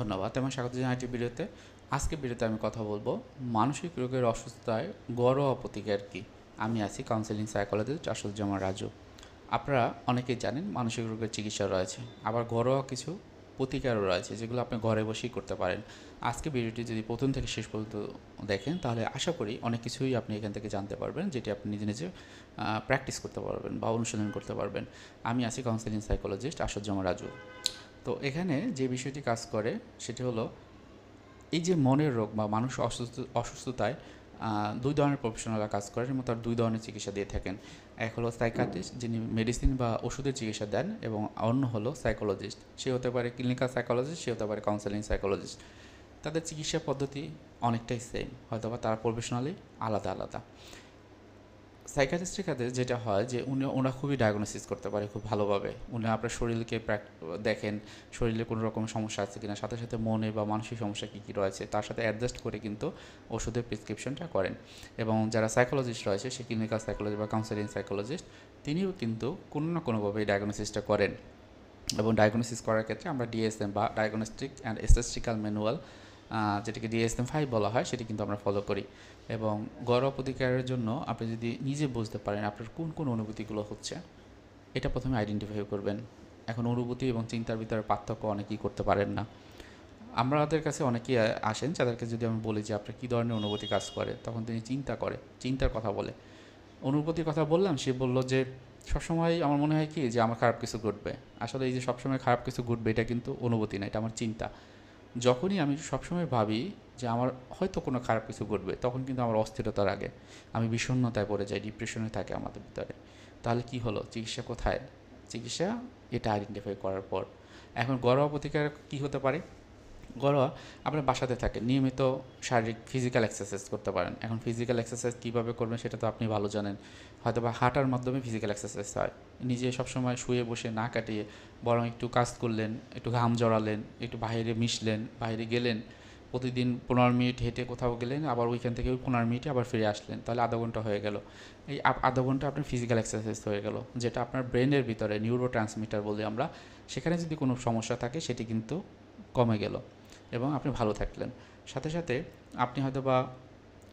ধন্যবাদ এবং স্বাগত জানাই একটি ভিডিওতে। আজকে ভিডিওতে আমি কথা বলব, মানসিক রোগের অসুস্থতায় ঘরোয়া প্রতিকার কি? আমি আছি কাউন্সিলিং সাইকোলজিস্ট আশুজ্জামান রাজু। আপনারা অনেকেই জানেন মানসিক রোগের চিকিৎসা রয়েছে, আবার ঘরোয়া কিছু প্রতিকারও রয়েছে যেগুলো আপনি ঘরে বসেই করতে পারেন। আজকে ভিডিওটি যদি প্রথম থেকে শেষ পর্যন্ত দেখেন, তাহলে আশা করি অনেক কিছুই আপনি এখান থেকে জানতে পারবেন, যেটি আপনি নিজে নিজে প্র্যাকটিস করতে পারবেন বা অনুশীলন করতে পারবেন। আমি আছি কাউন্সিলিং সাইকোলজিস্ট আশুজ্জামান রাজু। তো এখানে যে বিষয়টি কাজ করে, সেটি হলো এই যে মনের রোগ বা মানুষ অসুস্থ, অসুস্থতায় দুই ধরনের প্রফেশনালরা কাজ করেন এবং তার দুই ধরনের চিকিৎসা দিয়ে থাকেন। এক হলো সাইকাট্রিস্ট যিনি মেডিসিন বা ওষুধের চিকিৎসা দেন, এবং অন্য হলো সাইকোলজিস্ট সে হতে পারে ক্লিনিক্যাল সাইকোলজিস্ট সে হতে পারে কাউন্সেলিং সাইকোলজিস্ট তাদের চিকিৎসা পদ্ধতি অনেকটাই সেম হয়তো বা তারা প্রফেশনালি আলাদা আলাদা। সাইকাট্রিস্টের ক্ষেত্রে যেটা হয় যে উনি ওরা খুবই ডায়াগনোসিস করতে পারে খুব ভালোভাবে। উনি আপনার শরীরকে দেখেন, শরীরে কোনো রকম সমস্যা আছে কিনা, সাথে সাথে মনে বা মানসিক সমস্যা কী কী রয়েছে, তার সাথে অ্যাডজাস্ট করে কিন্তু ওষুধের প্রেসক্রিপশনটা করেন। এবং যারা সাইকোলজিস্ট রয়েছে, সে ক্লিনিক্যাল সাইকোলজি বা কাউন্সেলিং সাইকোলজিস্ট তিনিও কিন্তু কোনো না কোনোভাবে ডায়াগনোসিসটা করেন। এবং ডায়াগনোসিস করার ক্ষেত্রে আমরা ডিএসএম বা ডায়াগনস্টিক অ্যান্ড স্ট্যাটিস্টিক্যাল ম্যানুয়াল যেটাকে ডিএসএম ফাইভ বলা হয়, সেটি কিন্তু আমরা ফলো করি। এবং ঘরোয়া প্রতিকারের জন্য আপনি যদি নিজে বুঝতে পারেন আপনার কোন কোন অনুভূতিগুলো হচ্ছে, এটা প্রথমে আইডেন্টিফাই করবেন। এখন অনুভূতি এবং চিন্তার ভিতরে পার্থক্য অনেকেই করতে পারেন না। আমাদের কাছে অনেকেই আসেন যাদেরকে যদি আমি বলি যে আপনার কী ধরনের অনুভূতি কাজ করে, তখন তিনি চিন্তা করে, চিন্তার কথা বলে। অনুভূতির কথা বললাম, সে বলল যে সবসময় আমার মনে হয় কি যে আমার খারাপ কিছু ঘটবে। আসলে এই যে সবসময় খারাপ কিছু ঘটবে, এটা কিন্তু অনুভূতি না, এটা আমার চিন্তা। যখনই আমি সবসময় ভাবি যে আমার হয়তো কোনো খারাপ কিছু ঘটবে, তখন কিন্তু আমার অস্থিরতার আগে আমি বিষণ্ণতায় পড়ে যাই ডিপ্রেশনে থাকে আমাদের ভিতরে। তাহলে কি হলো? চিকিৎসা কোথায়? চিকিৎসা এটা আইডেন্টিফাই করার পর। এখন ঘরোয়া প্রতিকার কী হতে পারে? ঘরোয়া আপনার বাসাতে থাকেন নিয়মিত শারীরিক ফিজিক্যাল এক্সারসাইজ করতে পারেন। এখন ফিজিক্যাল এক্সারসাইজ কীভাবে করবেন সেটা তো আপনি ভালো জানেন। হয়তো বা হাঁটার মাধ্যমে ফিজিক্যাল এক্সারসাইজ হয়। নিজে সবসময় শুয়ে বসে না কাটিয়ে বরং একটু কাজ করলেন, একটু ঘাম জড়ালেন, একটু বাইরে মিশলেন, বাইরে গেলেন, প্রতিদিন পনেরো মিনিট হেঁটে কোথাও গেলেন, আবার ওইখান থেকে ওই পনেরো মিনিটে আবার ফিরে আসলেন। তাহলে আধা ঘণ্টা হয়ে গেল। এই আধা ঘণ্টা আপনার ফিজিক্যাল এক্সারসাইজ হয়ে গেল, যেটা আপনার ব্রেনের ভিতরে নিউরো ট্রান্সমিটার বলি আমরা, সেখানে যদি কোনো সমস্যা থাকে সেটি কিন্তু কমে গেল। এবং আপনি ভালো থাকলেন। সাথে সাথে আপনি হয়তো বা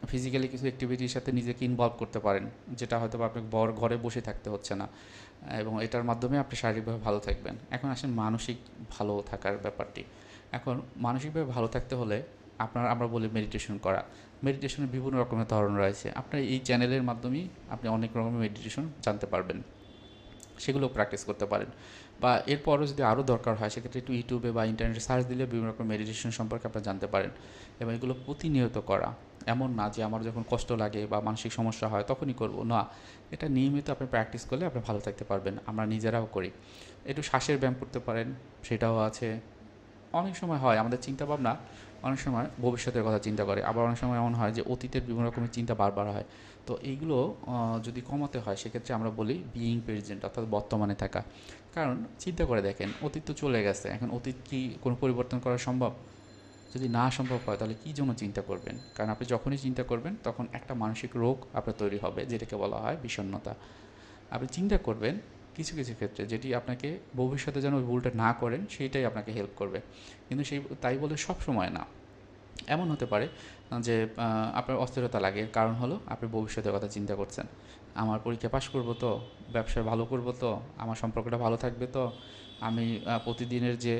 ফিজিক্যালি কিছু অ্যাক্টিভিটির সাথে নিজেকে ইনভলভ করতে পারেন, যেটা হয়তো বা আপনাকে বর ঘরে বসে থাকতে হচ্ছে না। এবং এটার মাধ্যমে আপনি শারীরিকভাবে ভালো থাকবেন। এখন আসেন মানসিক ভালো থাকার ব্যাপারটি। এখন মানসিকভাবে ভালো থাকতে হলে আপনার, আমরা বলি মেডিটেশন করা। মেডিটেশনের বিভিন্ন রকমের ধরন রয়েছে। আপনার এই চ্যানেলের মাধ্যমেই আপনি অনেক রকমের মেডিটেশন জানতে পারবেন। সেগুলো প্র্যাকটিস করতে পারেন। বা এরপরও যদি আরও দরকার হয়, সেক্ষেত্রে একটু ইউটিউবে বা ইন্টারনেটে সার্চ দিলে বিভিন্ন রকম মেডিটেশন সম্পর্কে আপনারা জানতে পারেন এবং এগুলো প্রতিনিয়ত করা। এমন না যে আমার যখন কষ্ট লাগে বা মানসিক সমস্যা হয় তখনই করব, না। এটা নিয়মিত আপনি প্র্যাকটিস করলে আপনি ভালো থাকতে পারবেন, আমরা নিজেরাও করি। একটু শ্বাসের ব্যায়াম করতে পারেন, সেটাও আছে। অনেক সময় হয়, আমাদের চিন্তা ভাবনা অনেক সময় ভবিষ্যতের কথা চিন্তা করে। আবার অনেক সময় এমন হয় যে, অতীতের বিভিন্ন রকমের চিন্তা বারবার হয়। তো এইগুলো যদি কমাতে হয়, সেক্ষেত্রে আমরা বলি বিইং প্রেজেন্ট অর্থাৎ বর্তমানে থাকা। কারণ, চিন্তা করে দেখেন, অতীত তো চলে গেছে। এখন অতীত কি কোনো পরিবর্তন করা সম্ভব? যদি না সম্ভব হয়, তাহলে কী জন্য চিন্তা করবেন? কারণ আপনি যখনই চিন্তা করবেন, তখন একটা মানসিক রোগ আপনার তৈরি হবে, যেটাকে বলা হয় বিষণ্ণতা। আপনি চিন্তা করবেন কিছু কিছু ক্ষেত্রে যেটি আপনাকে ভবিষ্যতে যেন ওই ভুলটা না করেন, সেইটাই আপনাকে হেল্প করবে। কিন্তু সেই তাই বলে সব সময় না। এমন হতে পারে যে আপনার অস্থিরতা লাগে। কারণ হলো, আপনি ভবিষ্যতের কথা চিন্তা করছেন। আমার পরীক্ষা পাশ করব তো ব্যবসায় ভালো করব তো, আমার সম্পর্কটা ভালো থাকবে তো, আমি প্রতিদিনের যে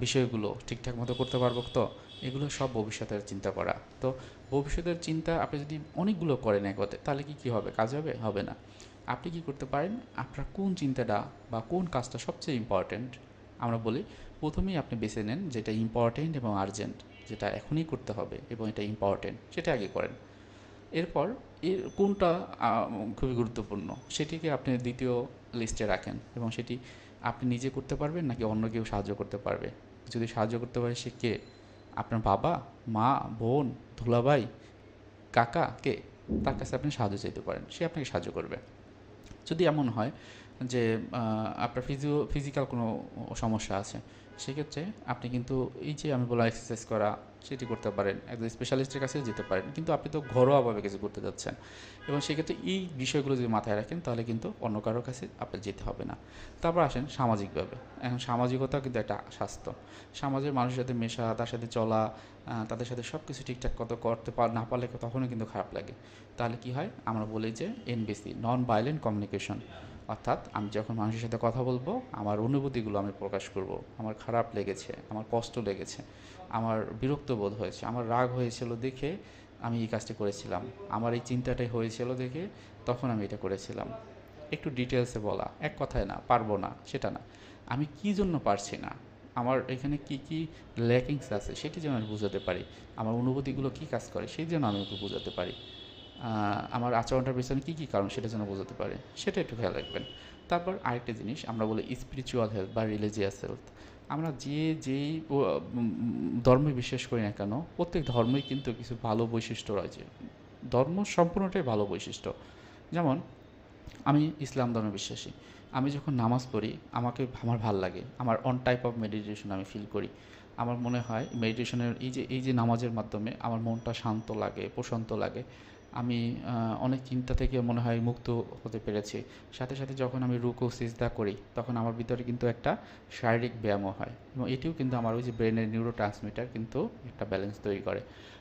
বিষয়গুলো ঠিকঠাক মতো করতে পারব তো, এগুলো সব ভবিষ্যতের চিন্তা করা। তো ভবিষ্যতের চিন্তা আপনি যদি অনেকগুলো করেন একতে তাহলে কি কি হবে? কাজ হবে? হবে না। আপনি কি করতে পারেন? আপনার কোন চিন্তাটা বা কোন কাজটা সবচেয়ে ইম্পর্ট্যান্ট আমরা বলি, প্রথমেই আপনি বেছে নেন যেটা ইম্পর্ট্যান্ট এবং আর্জেন্ট যেটা এখনই করতে হবে এবং এটা ইম্পর্ট্যান্ট সেটা আগে করেন। এরপর এর কোনটা খুবই গুরুত্বপূর্ণ, সেটিকে আপনি দ্বিতীয় লিস্টে রাখেন এবং সেটি আপনি নিজে করতে পারবেন নাকি অন্য কেউ সাহায্য করতে পারবে? যদি সাহায্য করতে পারে সে কে? আপনার বাবা, মা, বোন ধুলাভাই কাকা, কে? তার কাছে আপনি সাহায্য চাইতে পারেন, সে আপনাকে সাহায্য করবে। যদি এমন হয় যে আপনার ফিজিও ফিজিক্যাল কোনো সমস্যা আছে সেক্ষেত্রে আপনি কিন্তু এই যে আমি বললাম এক্সারসাইজ করা, সেটি করতে পারেন। একজন স্পেশালিস্টের কাছেও যেতে পারেন। কিন্তু আপনি তো ঘরোয়াভাবে কিছু করতে যাচ্ছেন। এবং সেক্ষেত্রে এই বিষয়গুলো যদি মাথায় রাখেন, তাহলে কিন্তু অন্য কারোর কাছে আপনার যেতে হবে না। তারপর আসেন সামাজিকভাবে। এখন সামাজিকতা কিন্তু একটা স্বাস্থ্য। সমাজের মানুষের সাথে মেশা, তার সাথে চলা তাদের সাথে সব কিছু ঠিকঠাক কত করতে পার না পারলে তখনও কিন্তু খারাপ লাগে। তাহলে কি হয়? আমরা বলি যে এনবিসি নন ভায়োলেন্ট কমিউনিকেশন অর্থাৎ আমি যখন মানুষের সাথে কথা বলব, আমার অনুভূতিগুলো আমি প্রকাশ করব। আমার খারাপ লেগেছে, আমার কষ্ট লেগেছে, আমার বিরক্ত বোধ হয়েছে, আমার রাগ হয়েছিল দেখে আমি এই কাজটি করেছিলাম। আমার এই চিন্তাটাই হয়েছিল দেখে তখন আমি এটা করেছিলাম। একটু ডিটেলসে বলা, এক কথায় না, পারব না, সেটা না। আমি কি জন্য পারছি না? আমার এখানে কি কি ল্যাকিংস আছে, সেটি যেন আমি বোঝাতে পারি। আমার অনুভূতিগুলো কি কাজ করে, সেই জন্য আমি বোঝাতে পারি। আমার আচরণটার পেছনে কী কী কারণ সেটা যেন বোঝাতে পারে, সেটা একটু খেয়াল রাখবেন। তারপর আরেকটা জিনিস আমরা বলি স্পিরিচুয়াল হেলথ বা রিলিজিয়াস হেলথ আমরা যে যেই ধর্মে বিশ্বাস করি না কেন, প্রত্যেক ধর্মই কিন্তু কিছু ভালো বৈশিষ্ট্য রয়েছে। ধর্ম সম্পূর্ণটাই ভালো বৈশিষ্ট্য। যেমন, আমি ইসলাম ধর্মে বিশ্বাসী। আমি যখন নামাজ পড়ি, আমাকে আমার ভালো লাগে। আমার অন টাইপ অফ মেডিটেশন আমি ফিল করি। আমার মনে হয় মেডিটেশনের এই যে এই যে নামাজের মাধ্যমে আমার মনটা শান্ত লাগে, প্রশান্ত লাগে। আমি অনেক চিন্তা থেকে মনে হয় মুক্ত হতে পেরেছি। সাথে সাথে যখন আমি রুকু, সিজদা করি, তখন আমার ভিতরে কিন্তু একটা শারীরিক ব্যায়ামও হয় এবং এটিও কিন্তু আমার ওই যে ব্রেনের নিউরো ট্রান্সমিটার কিন্তু একটা ব্যালেন্স তৈরি করে।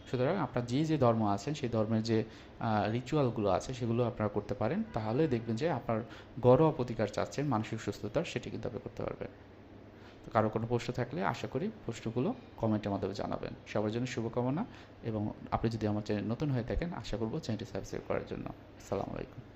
সুতরাং আপনার যে যে ধর্ম আছেন, সেই ধর্মের যে রিচুয়ালগুলো আছে, সেগুলো আপনারা করতে পারেন। তাহলে দেখবেন যে, আপনার ঘরোয়া প্রতিকার চাচ্ছেন, মানসিক সুস্থতার, সেটি কিন্তু আপনি করতে পারবেন। কারও কোনো প্রশ্ন থাকলে আশা করি প্রশ্নগুলো কমেন্টের মাধ্যমে জানাবেন। সবার জন্য শুভকামনা এবং আপনি যদি আমার চ্যানেল নতুন হয়ে থাকেন, আশা করব চ্যানেলটি সাবস্ক্রাইব করার জন্য। আসসালামু আলাইকুম।